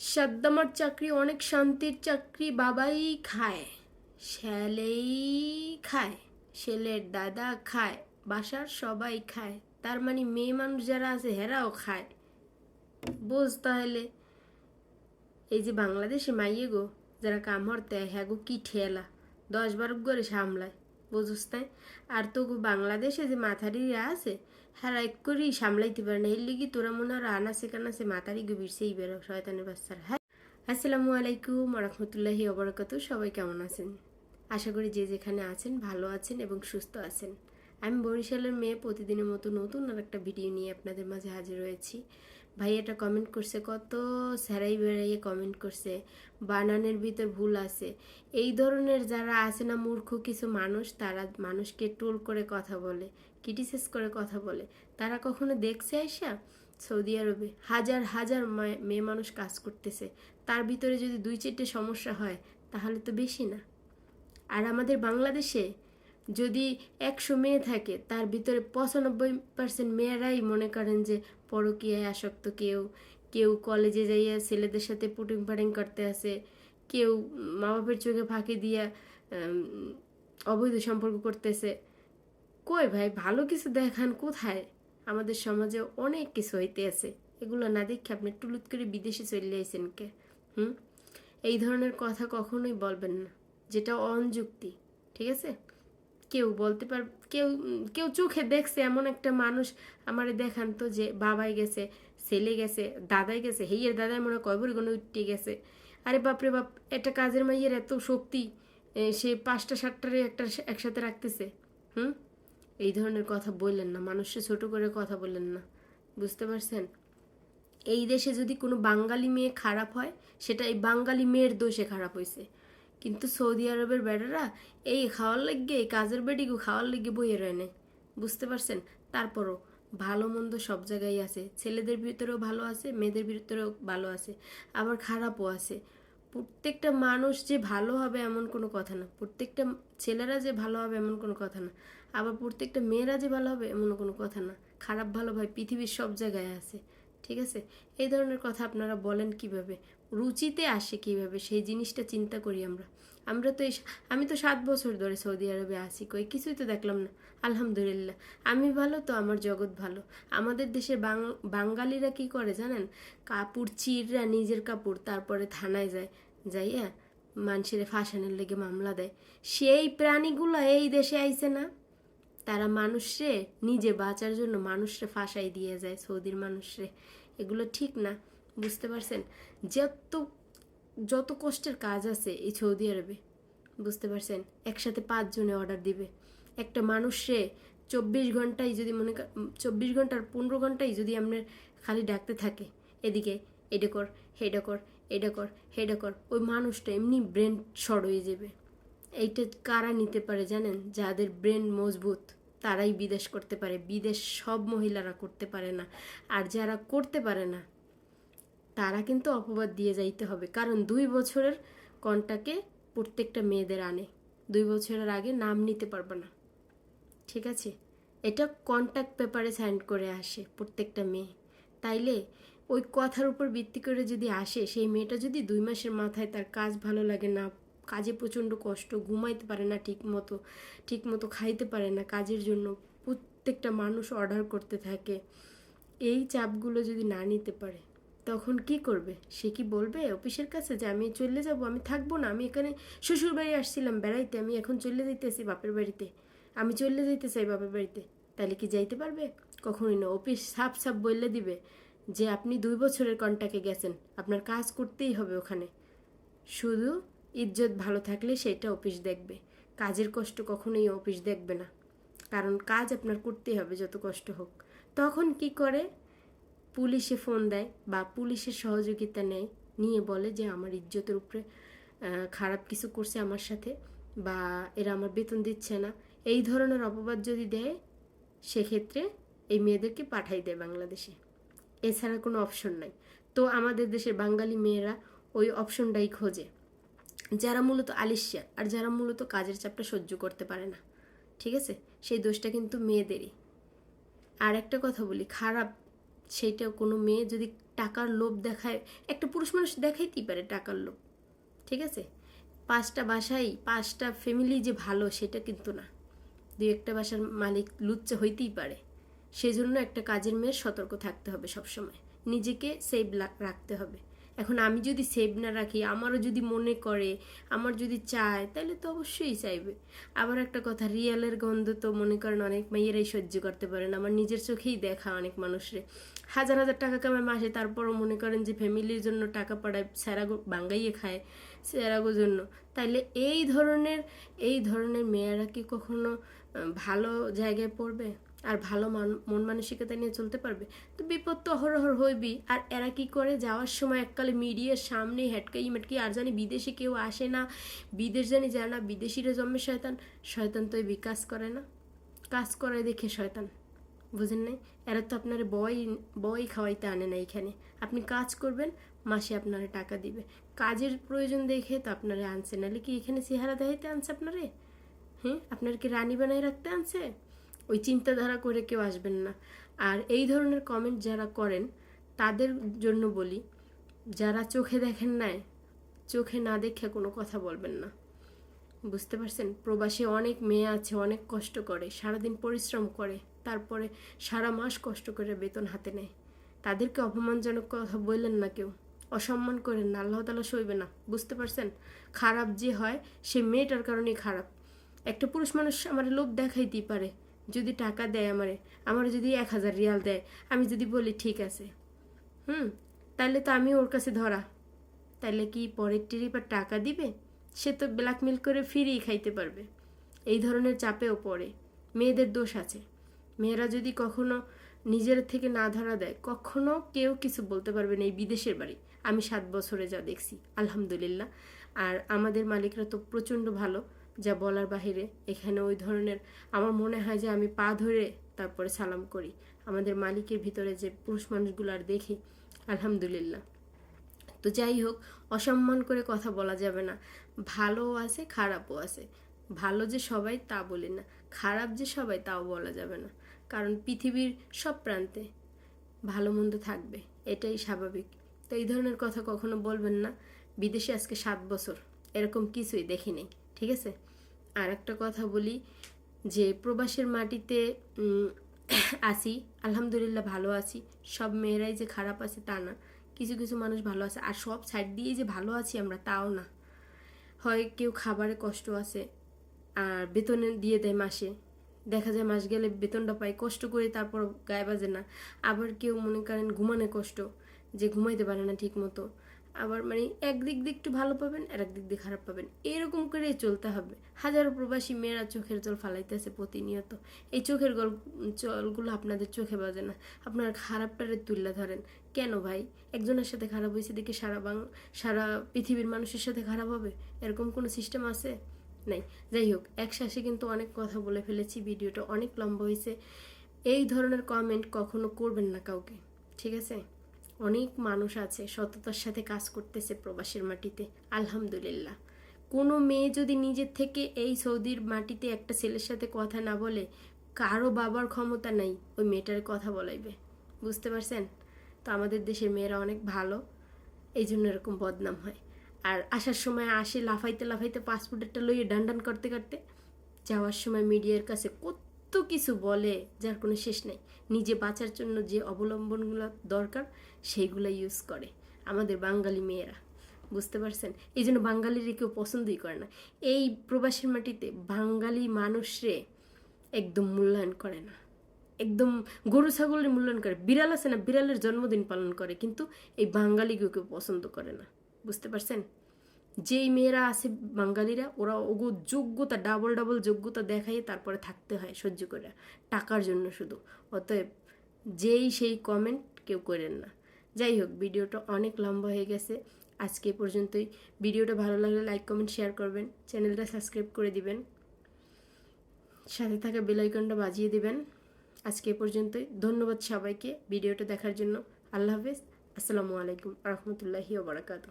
সাদ্দামার চাকরি অনেক শান্তির চাকরি বাবাই খায়। শ্যালেই খায়, ছেলের দাদা খায়, বাসার সবাই খায়। তার মানে মেয়ে মানুষ যারা আছে, হেরাও খায়। বোঝ তাহলে। এই যে বাংলাদেশে মাইয়ে গো, যারা কাম হরতে হ্যাঁ গো, কি ঠেলা। দশ বারো করে সামলায়। বুঝুস তাই আর তো বাংলাদেশে যে মাথারিরা আছে হ্যাঁ এক করেই সামলাইতে পারে না। এর লিগি তোরা মনে হয় আনাসে কানাসে মাথারি গো বিরসেই বেরো, শয়তানের বাচ্চারা। হ্যাঁ। আসসালামু আলাইকুম রহমতুল্লাহি অবরাকাতু সবাই কেমন আছেন? আশা করি যে যেখানে আছেন, ভালো আছেন এবং সুস্থ আছেন। আমি বরিশালের মেয়ে প্রতিদিনের মতো নতুন আর একটা ভিডিও নিয়ে আপনাদের মাঝে হাজির হয়েছি। ভাই এটা কমেন্ট করছে, কত স্যারাই বেড়াইয়ে কমেন্ট করছে, বানানের ভিতর ভুল আছে। এই ধরনের যারা আছে না মূর্খ কিছু মানুষ, তারা মানুষকে টোল করে কথা বলে ক্রিটিসাইজ করে কথা বলে। তারা কখনো দেখছে আইসা? সৌদি আরবে হাজার হাজার মেয়ে মানুষ কাজ করতেছে। তার ভিতরে যদি দুই চারটে সমস্যা হয়, তাহলে তো বেশি না। আর আমাদের বাংলাদেশে যদি একশো মেয়ে থাকে, তার ভিতরে পঁচানব্বই পার্সেন্ট মেয়েরাই মনে করেন যে পরকীয়ায় আসক্ত কেউ। কেউ কলেজে যাইয়া ছেলেদের সাথে পুটিং পাটিং করতে আসে, কেউ মা বাপের চোখে ফাঁকি দিয়া অবৈধ সম্পর্ক করতেছে। কই ভাই, ভালো কিছু দেখান কোথায়? আমাদের সমাজে অনেক কিছু হইতে আছে এগুলো না দেখে আপনি টুলুত করে বিদেশে চলে আইছেন কে? হুম? এই ধরনের কথা কখনোই বলবেন না, যেটা অনযুক্তি ঠিক আছে? কেউ বলতে পার, কেউ কেউ চোখে দেখছে এমন একটা মানুষ আমারে দেখান তো যে বাবাই গেছে, ছেলে গেছে, দাদাই গেছে হেইয়ের দাদাই মনে কয়বরি কোনো উঠতে গেছে। আরে বাপরে বাপ, একটা কাজের মাইয়ের এত শক্তি সে পাঁচটা, সাতটারে একটা একসাথে রাখতেছে। হুম? এই ধরনের কথা বললেন না মানুষকে ছোট করে কথা বললেন না, বুঝতে পারছেন? এই দেশে যদি কোনো বাঙালি মেয়ে খারাপ হয়, সেটা এই বাঙালি মেয়ের দোষে খারাপ হয়েছে কিন্তু সৌদি আরবের বেড়ারা এই খাওয়ার লাগিয়ে এই কাজের বেডিগু খাওয়ার লাগিয়ে বইয়ে রয় নেই বুঝতে পারছেন? তারপরও ভালো মন্দ সব জায়গায় আছে। ছেলেদের ভিতরেও ভালো আছে, মেয়েদের ভিতরেও ভালো আছে, আবার খারাপও আছে। প্রত্যেকটা মানুষ যে ভালো হবে এমন কোনো কথা না। প্রত্যেকটা ছেলেরা যে ভালো হবে এমন কোনো কথা না। আবার প্রত্যেকটা মেয়েরা যে ভালো হবে এমন কোনো কথা না। খারাপ ভালো ভাই পৃথিবীর সব জায়গায় আছে। ঠিক আছে? এই ধরনের কথা আপনারা বলেন কীভাবে? রুচিতে আসে কীভাবে? সেই জিনিসটা চিন্তা করি আমরা। আমরা তো এই আমি তো সাত বছর ধরে সৌদি আরবে আছি, কই কিছুই তো দেখলাম না। আলহামদুলিল্লাহ। আমি ভালো তো, আমার জগৎ ভালো। আমাদের দেশের বাং- বাঙালিরা কি করে জানেন? কাপড় চিররা নিজের কাপড় তারপরে থানায় যায়। যাইয়া মানুষের ফাঁসানের লেগে মামলা দেয়। সেই প্রাণীগুলো এই দেশে আইছে না। তারা মানুষরে নিজে বাঁচার জন্য মানুষরে ফাঁসাই দিয়ে যায়, সৌদির মানুষরে। এগুলো ঠিক না। বুঝতে পারছেন? যত যত কষ্টের কাজ আছে এই সৌদি আরবে, বুঝতে পারছেন? একসাথে পাঁচজনে অর্ডার দিবে। একটা মানুষে চব্বিশ ঘন্টায় যদি মনে চব্বিশ ঘণ্টার পনেরো ঘন্টায় যদি আপনার খালি ডাকতে থাকে, এদিকে এটা কর হেডা কর, এটা কর হেডা কর, ওই মানুষটা এমনি ব্রেন শর্ট হয়ে যাবে। এইটা কারা নিতে পারে জানেন? যাদের ব্রেন মজবুত, তারাই বিদেশ করতে পারে। বিদেশ সব মহিলারা করতে পারে না। আর যারা করতে পারে না তারা কিন্তু অপবাদ দিয়ে যাইতে হবে। কারণ দুই বছরের কন্টাকে প্রত্যেকটা মেয়েদের আনে। দুই বছরের আগে নাম নিতে পারবে না। ঠিক আছে? এটা কন্ট্যাক্ট পেপারে সাইন করে আসে প্রত্যেকটা মেয়ে। তাইলে ওই কথার উপর ভিত্তি করে যদি আসে, সেই মেয়েটা যদি দুই মাসের মাথায় তার কাজ ভালো লাগে না, কাজে প্রচণ্ড কষ্ট, ঘুমাইতে পারে না ঠিক মতো ঠিক মতো খাইতে পারে না কাজের জন্য, প্রত্যেকটা মানুষ অর্ডার করতে থাকে, এই চাপগুলো যদি না নিতে পারে তখন কি করবে? সে কি বলবে অফিসের কাছে যে আমি চলে যাব, আমি থাকব না, আমি এখানে শ্বশুর বাড়ি আসছিলাম, বেড়াইতে, আমি এখন চলে যাইতেছি বাপের বাড়িতে। আমি চলে যাইতে চাই বাপের বাড়িতে। তাহলে কি যাইতে পারবে? কখনোই না। অফিস সাপ সাপ বললে দিবে যে আপনি দুই বছরের কন্ট্যাক্টে গেছেন, আপনার কাজ করতেই হবে ওখানে। শুধু ইজ্জত ভালো থাকলে সেটা অফিস দেখবে। কাজের কষ্ট কখনোই অফিস দেখবে না। কারণ কাজ আপনার করতেই হবে যত কষ্ট হোক। তখন কি করে? পুলিশে ফোন দেয় বা পুলিশের সহযোগিতা নেয়, নিয়ে বলে যে আমার ইজ্জতের উপরে খারাপ কিছু করছে আমার সাথে বা এরা আমার বেতন দিচ্ছে না। এই ধরনের অপবাদ যদি দেয়, সেক্ষেত্রে এই মেয়েদেরকে পাঠাই দেয় বাংলাদেশে। এছাড়া কোনো অপশন নাই। তো আমাদের দেশের বাঙালি মেয়েরা ওই অপশনটাই খোঁজে। যারা মূলত আলিশিয়া আর যারা মূলত কাজের চাপটা সহ্য করতে পারে না, ঠিক আছে? সেই দোষটা কিন্তু মেয়েদেরই। আর একটা কথা বলি, খারাপ সেইটা কোনো মেয়ে যদি টাকার লোভ দেখায়, একটা পুরুষ মানুষ দেখাইতেই পারে টাকার লোভ, ঠিক আছে? পাঁচটা বাসাই, পাঁচটা ফ্যামিলি যে ভালো সেটা কিন্তু না। দুই একটা বাসার মালিক লুচ্চা হইতেই পারে। সেই জন্য একটা কাজের মেয়ের সতর্ক থাকতে হবে সবসময়। নিজেকে সেভ রাখতে হবে। এখন আমি যদি সেভ না রাখি, আমারও যদি মনে করে, আমার যদি চায়, তাহলে তো অবশ্যই চাইবে। আবার একটা কথা রিয়ালের গন্ধ তো মনে করেন অনেক মেয়েরাই সহ্য করতে পারেন আমার নিজের চোখেই দেখা অনেক মানুষরে। হাজার হাজার টাকা কামায় মাসে, তারপরও মনে করেন যে ফ্যামিলির জন্য টাকা পাঠায়, স্যারাগো বাঙ্গাইয়ে খায় স্যারাগোর জন্য। তাইলে এই ধরনের এই ধরনের মেয়েরা কি কখনো ভালো জায়গায় পড়বে? আর ভালো মান, মন মানসিকতা নিয়ে চলতে পারবে? তো বিপদ তো অহরহর হইবি আর এরা কি করে? যাওয়ার সময় এককালে মিডিয়ার সামনে হেটকাই মেটকি আর জানি বিদেশে কেউ আসে না, বিদেশ জানি যায় না, বিদেশিরা জন্মে শয়তান শয়তান তো এই বিকাশ করে না। কাজ করে দেখে শয়তান। বুঝেন নাই? এরা তো আপনার বই বই খাওয়াইতে আনে না এখানে আপনি কাজ করবেন, মাসে আপনারে টাকা দিবে। কাজের প্রয়োজন দেখে তো আপনারে আনছে, নাহলে কি এখানে চেহারা দেখাইতে আনছে আপনারে? হ্যাঁ? আপনার কি রানী বানাই রাখতে আনছে? ওই চিন্তাধারা করে কেউ আসবেন না। আর এই ধরনের কমেন্ট যারা করেন, তাদের জন্য বলি, যারা চোখে দেখেন নাই, চোখে না দেখে কোনো কথা বলবেন না। বুঝতে পারছেন? প্রবাসে অনেক মেয়ে আছে, অনেক কষ্ট করে, সারাদিন পরিশ্রম করে। তারপরে সারা মাস কষ্ট করে বেতন হাতে নেয়। তাদেরকে অপমানজনক কথা বললেন না কেউ। অসম্মান করেন না, আল্লাহ তালা সইবে না। বুঝতে পারছেন? খারাপ যে হয়, সে মেয়েটার কারণেই খারাপ। একটা পুরুষ মানুষ আমার লোভ দেখাইতেই পারে, যদি টাকা দেয় আমারে, আমার যদি এক হাজার রিয়াল দেয়, আমি যদি বলি, ঠিক আছে। হুম তাহলে তো আমি ওর কাছে ধরা। তাহলে কি পরের টিরিবার টাকা দিবে? সে তো ব্ল্যাকমেল করে ফিরিয়ে খাইতে পারবে। এই ধরনের চাপেও পড়ে। মেয়েদের দোষ আছে। মেয়েরা যদি কখনো নিজের থেকে না ধরা দেয়, কখনো কেউ কিছু বলতে পারবে না এই বিদেশের বাড়ি। আমি সাত বছরে যা দেখছি, আলহামদুলিল্লাহ। আর আমাদের মালিকরা তো প্রচণ্ড ভালো, যা বলার বাহিরে। এখানে ওই ধরনের আমার মনে হয় যে আমি পা ধরে তারপরে সালাম করি। আমাদের মালিকের ভিতরে যে পুরুষ মানুষগুলো আর দেখি, আলহামদুলিল্লাহ। তো যাই হোক, অসম্মান করে কথা বলা যাবে না। ভালোও আছে, খারাপও আছে। ভালো যে সবাই তা বলি না, খারাপ যে সবাই তাও বলা যাবে না। কারণ পৃথিবীর সব প্রান্তে ভালো মন্দ থাকবে, এটাই স্বাভাবিক। তো এই ধরনের কথা কখনো বলবেন না, বিদেশে আজকে সাত বছর, এরকম কিছুই দেখি নেই, ঠিক আছে? আর একটা কথা বলি যে প্রবাসের মাটিতে আছি, আলহামদুলিল্লাহ ভালো আছি, সব মেয়েরাই যে খারাপ আছে তা না, কিছু কিছু মানুষ ভালো আছে, আর সব সাইড দিয়ে যে ভালো আছি আমরা তাও না। হয় কেউ খাবারে কষ্ট আছে, আর বেতনে দিয়ে দেয় মাসে দেখা যায় মাস গেলে বেতনটা পাই, কষ্ট করে তারপর গায়ে বাজে না। আবার কেউ মনে করেন ঘুমানে কষ্ট, যে ঘুমাইতে পারে না ঠিক মতো আবার মানে একদিক দিয়ে একটু ভালো পাবেন, আর একদিক দিয়ে খারাপ পাবেন। এরকম করে চলতে হবে। হাজারো প্রবাসী মেয়েরা চোখের জল ফালাইতেছে প্রতিনিয়ত। এই চোখের গল জলগুলো আপনাদের চোখে বাজে না। আপনারা খারাপটারে তুললে ধরেন। কেন ভাই? একজনের সাথে খারাপ হয়েছে দেখে সারা বাং, সারা পৃথিবীর মানুষের সাথে খারাপ হবে? এরকম কোনো সিস্টেম আছে? নাই। যাই হোক এক শ্বাসে কিন্তু অনেক কথা বলে ফেলেছি, ভিডিওটা অনেক লম্বা হয়েছে। এই ধরনের কমেন্ট কখনো করবেন না কাউকে, ঠিক আছে? অনেক মানুষ আছে, সততার সাথে কাজ করতেছে প্রবাসের মাটিতে, আলহামদুলিল্লাহ। কোনো মেয়ে যদি নিজের থেকে এই সৌদির মাটিতে একটা ছেলের সাথে কথা না বলে, কারও বাবার ক্ষমতা নাই, ওই মেয়েটার কথা বলাইবে, বুঝতে পারছেন? তো আমাদের দেশের মেয়েরা অনেক ভালো এই জন্য এরকম বদনাম হয়। আর আসার সময় আসে, লাফাইতে লাফাইতে পাসপোর্টেরটা লইয়ে ডান করতে করতে যাওয়ার সময় মিডিয়ার কাছে কত কিছু বলে, যার কোনো শেষ নেই। নিজে বাঁচার জন্য যে অবলম্বনগুলো দরকার সেইগুলো ইউজ করে আমাদের বাঙালি মেয়েরা। বুঝতে পারছেন? এই জন্য বাঙালিরা কেউ পছন্দই করে না। এই প্রবাসের মাটিতে বাঙালি মানুষরে একদম মূল্যায়ন করে না। একদম গরু, ছাগলের মূল্যায়ন করে। বিড়াল আছে না, বিড়ালের জন্মদিন পালন করে, কিন্তু এই বাঙালিকেও কেউ পছন্দ করে না। বুঝতে পারছেন? যেই মেয়েরা আছে বাঙালিরা, ওরা ওগো যোগ্যতা ডাবল ডাবল যোগ্যতা দেখাই তারপরে থাকতে হয় সহ্য করে। টাকার জন্য শুধু। অতএব যেই সেই কমেন্ট কেউ করেন না। যাই হোক, ভিডিওটা অনেক লম্বা হয়ে গেছে। আজকে পর্যন্তই। ভিডিওটা ভালো লাগলে লাইক কমেন্ট শেয়ার করবেন। চ্যানেলটা সাবস্ক্রাইব করে দিবেন। সাথে থাকা বেল আইকনটা বাজিয়ে দিবেন। আজকে পর্যন্তই। ধন্যবাদ সবাইকে ভিডিওটা দেখার জন্য। আল্লাহ হাফেজ। আসসালামু আলাইকুম। রহমতুল্লাহি ওবরাকাতু